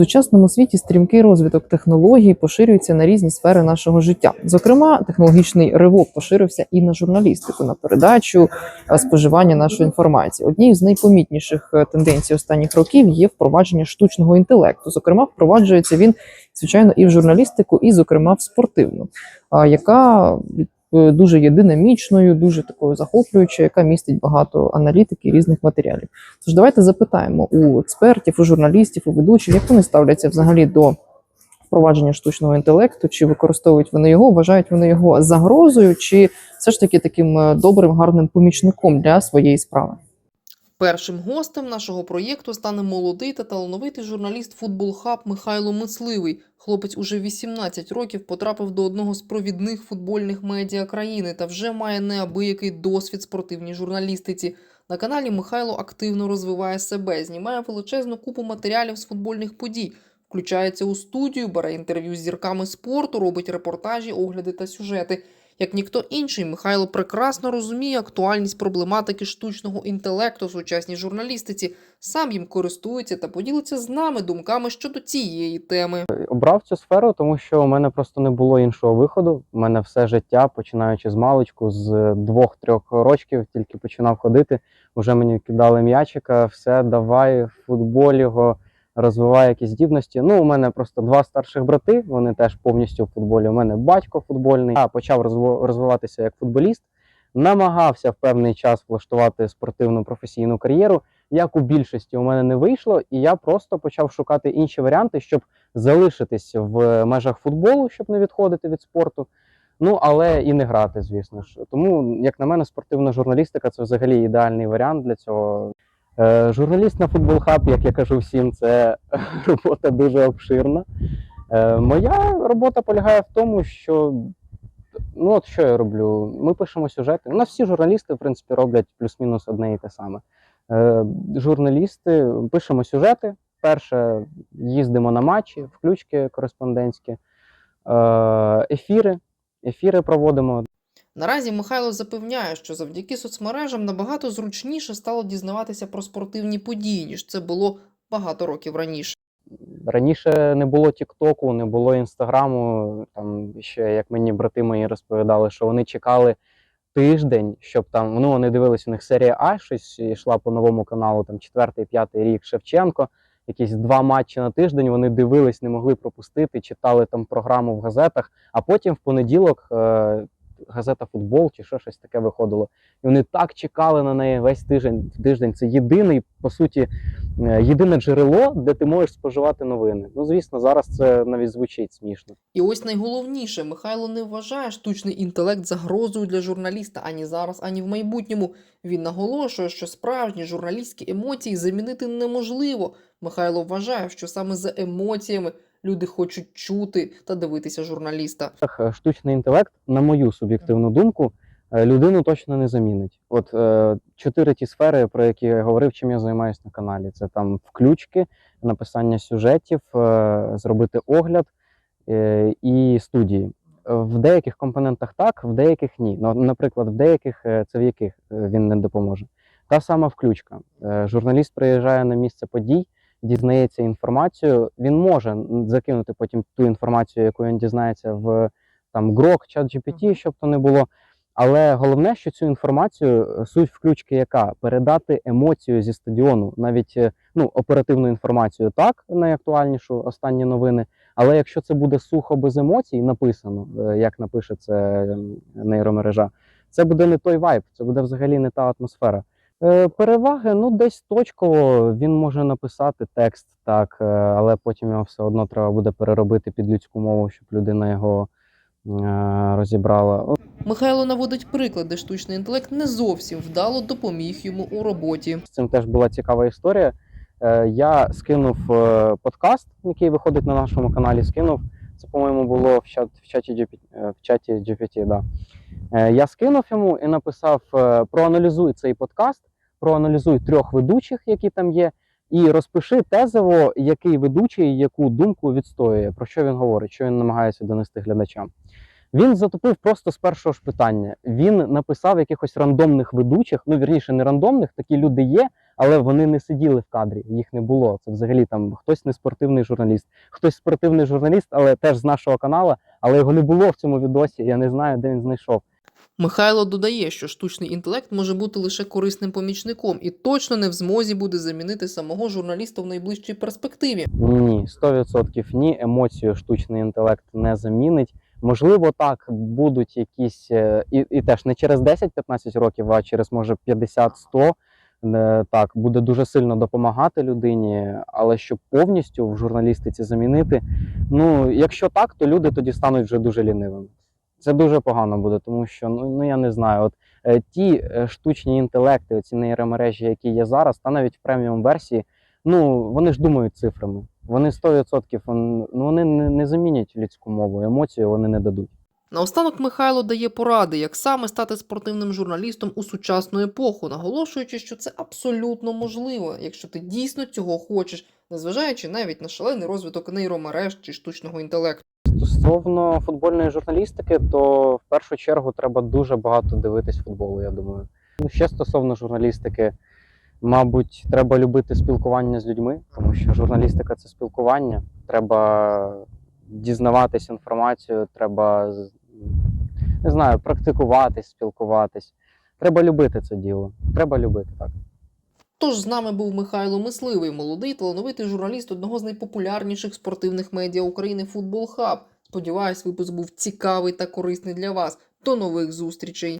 сучасному світі стрімкий розвиток технологій поширюється на різні сфери нашого життя. Зокрема, технологічний ривок поширився і на журналістику, на передачу е, споживання нашої інформації. Однією з найпомітніших е, тенденцій останніх років є впровадження штучного інтелекту. Зокрема, впроваджується він звичайно і в журналістику, і зокрема в спортивну, яка е, дуже є динамічною, дуже такою захоплюючою, яка містить багато аналітики різних матеріалів. Тож давайте запитаємо у експертів, у журналістів, у ведучих, як вони ставляться взагалі до впровадження штучного інтелекту, чи використовують вони його, вважають вони його загрозою, чи все ж таки таким е, добрим, гарним помічником для своєї справи. Першим гостем нашого проєкту стане молодий та талановитий журналіст Футбол Хаб Михайло Мисливий. Хлопець уже 18 років потрапив до одного з провідних футбольних медіа країни та вже має неабиякий досвід спортивній журналістиці. На каналі Михайло активно розвиває себе, знімає величезну купу матеріалів з футбольних подій, включається у студію, бере інтерв'ю з зірками спорту, робить репортажі, огляди та сюжети. Як ніхто інший, Михайло прекрасно розуміє актуальність проблематики штучного інтелекту в сучасній журналістиці, сам їм користується та поділиться з нами думками щодо цієї теми. обрав цю сферу, тому що у мене просто не було іншого виходу. У мене все життя, починаючи з маличку, з двох-трьох рочків, тільки починав ходити. Уже мені кидали м'ячика, все, давай, в футбол його, розвивай якісь здібності. Ну, у мене просто два старших брати, вони теж повністю в футболі. У мене батько футбольний. Я почав розвиватися як футболіст, намагався в певний час влаштувати спортивну професійну кар'єру. Як у більшості у мене не вийшло, і я просто почав шукати інші варіанти, щоб залишитись в межах футболу, щоб не відходити від спорту. Ну але і не грати, звісно ж. Тому, як на мене, спортивна журналістика це взагалі ідеальний варіант для цього. Е, журналіст на футбол хаб, як я кажу всім, це робота дуже обширна. Е, моя робота полягає в тому, що ну от що я роблю? Ми пишемо сюжети. У нас всі журналісти, в принципі, роблять плюс-мінус одне і те саме. Е, журналісти пишемо сюжети. Перше їздимо на матчі, включки кореспондентські, ефіри. Ефіри проводимо. Наразі Михайло запевняє, що завдяки соцмережам набагато зручніше стало дізнаватися про спортивні події, ніж це було багато років раніше. Раніше не було Тіктоку, не було інстаграму. Там ще як мені брати мої розповідали, що вони чекали тиждень, щоб там ну вони дивились у них серія А, щось йшла по новому каналу, там четвертий, п'ятий рік Шевченко. Якісь два матчі на тиждень вони дивились, не могли пропустити, читали там програму в газетах. А потім в понеділок е, газета Футбол чи що щось таке виходило. І вони так чекали на неї весь тиждень. Тиждень це єдиний, по суті, е, єдине джерело, де ти можеш споживати новини. Ну, звісно, зараз це навіть звучить смішно. І ось найголовніше, Михайло не вважає штучний інтелект загрозою для журналіста ані зараз, ані в майбутньому. Він наголошує, що справжні журналістські емоції замінити неможливо. Михайло вважає, що саме за емоціями люди хочуть чути та дивитися журналіста. Е, Штучний інтелект, на мою суб'єктивну думку, е, людину точно не замінить. От е, чотири ті сфери, про які я говорив, чим я займаюся на каналі. Це там включки, написання сюжетів, е, зробити огляд е, і студії. В деяких компонентах так, в деяких ні. Ну, наприклад, в деяких це в яких він не допоможе. Та сама включка. Журналіст приїжджає на місце подій, дізнається інформацію. Він може закинути потім ту інформацію, яку він дізнається в там Grok, ChatGPT, щоб то не було. Але головне, що цю інформацію, е, суть включки, яка передати емоцію зі стадіону, навіть е, ну оперативну інформацію, так найактуальнішу останні новини. Але якщо це буде сухо без емоцій, написано, е, як напише це ем, нейромережа, це буде не той вайб, це буде взагалі не та атмосфера. Е, Переваги, ну десь точково він може написати текст, так, е, але потім його все одно треба буде переробити під людську мову, щоб людина його е, розібрала. Михайло наводить приклади, штучний інтелект не зовсім вдало допоміг йому у роботі. з цим теж була цікава історія. Я скинув подкаст, який виходить на нашому каналі. Скинув. Це, по-моєму, було в чат в чаті GPT, в чаті GPT, да. Я скинув йому і написав: проаналізуй цей подкаст, проаналізуй трьох ведучих, які там є, і розпиши тезово, який ведучий яку думку відстоює, про що він говорить, що він намагається донести глядачам. Він затопив просто з першого ж питання. Він написав якихось рандомних ведучих, ну вірніше, не рандомних, такі люди є, але вони не сиділи в кадрі, їх не було. Це взагалі там хтось не спортивний журналіст, хтось спортивний журналіст, але теж з нашого каналу, але його не було в цьому відосі. Я не знаю, де він знайшов. Михайло додає, що штучний інтелект може бути лише корисним помічником і точно не в змозі буде замінити самого журналіста в найближчій перспективі. Ні, ні, 100% ні. Емоцію штучний інтелект не замінить. Можливо, так будуть якісь, е, і, і теж не через 10-15 років, а через може 50-100. е, Так, буде дуже сильно допомагати людині, але щоб повністю в журналістиці замінити. Ну, якщо так, то люди тоді стануть вже дуже лінивими. Це дуже погано буде, тому що ну, ну я не знаю, от е, ті е, штучні інтелекти, ці нейромережі, які є зараз, та навіть в преміум версії, ну вони ж думають цифрами. Вони 100% вон- ну, вони не, не замінять людську мову, емоцію вони не дадуть. Наостанок Михайло дає поради, як саме стати спортивним журналістом у сучасну епоху, наголошуючи, що це абсолютно можливо, якщо ти дійсно цього хочеш, незважаючи навіть на шалений розвиток нейромереж чи штучного інтелекту. Стосовно футбольної журналістики, то в першу чергу треба дуже багато дивитись футболу, я думаю. Ну, ще стосовно журналістики, мабуть, треба любити спілкування з людьми, тому що журналістика це спілкування. Треба дізнаватись інформацію, треба не знаю, практикуватись, спілкуватись. Треба любити це діло. Треба любити так. Тож з нами був Михайло Мисливий, молодий талановитий журналіст одного з найпопулярніших спортивних медіа України Футбол Хаб. Сподіваюсь, випуск був цікавий та корисний для вас. До нових зустрічей!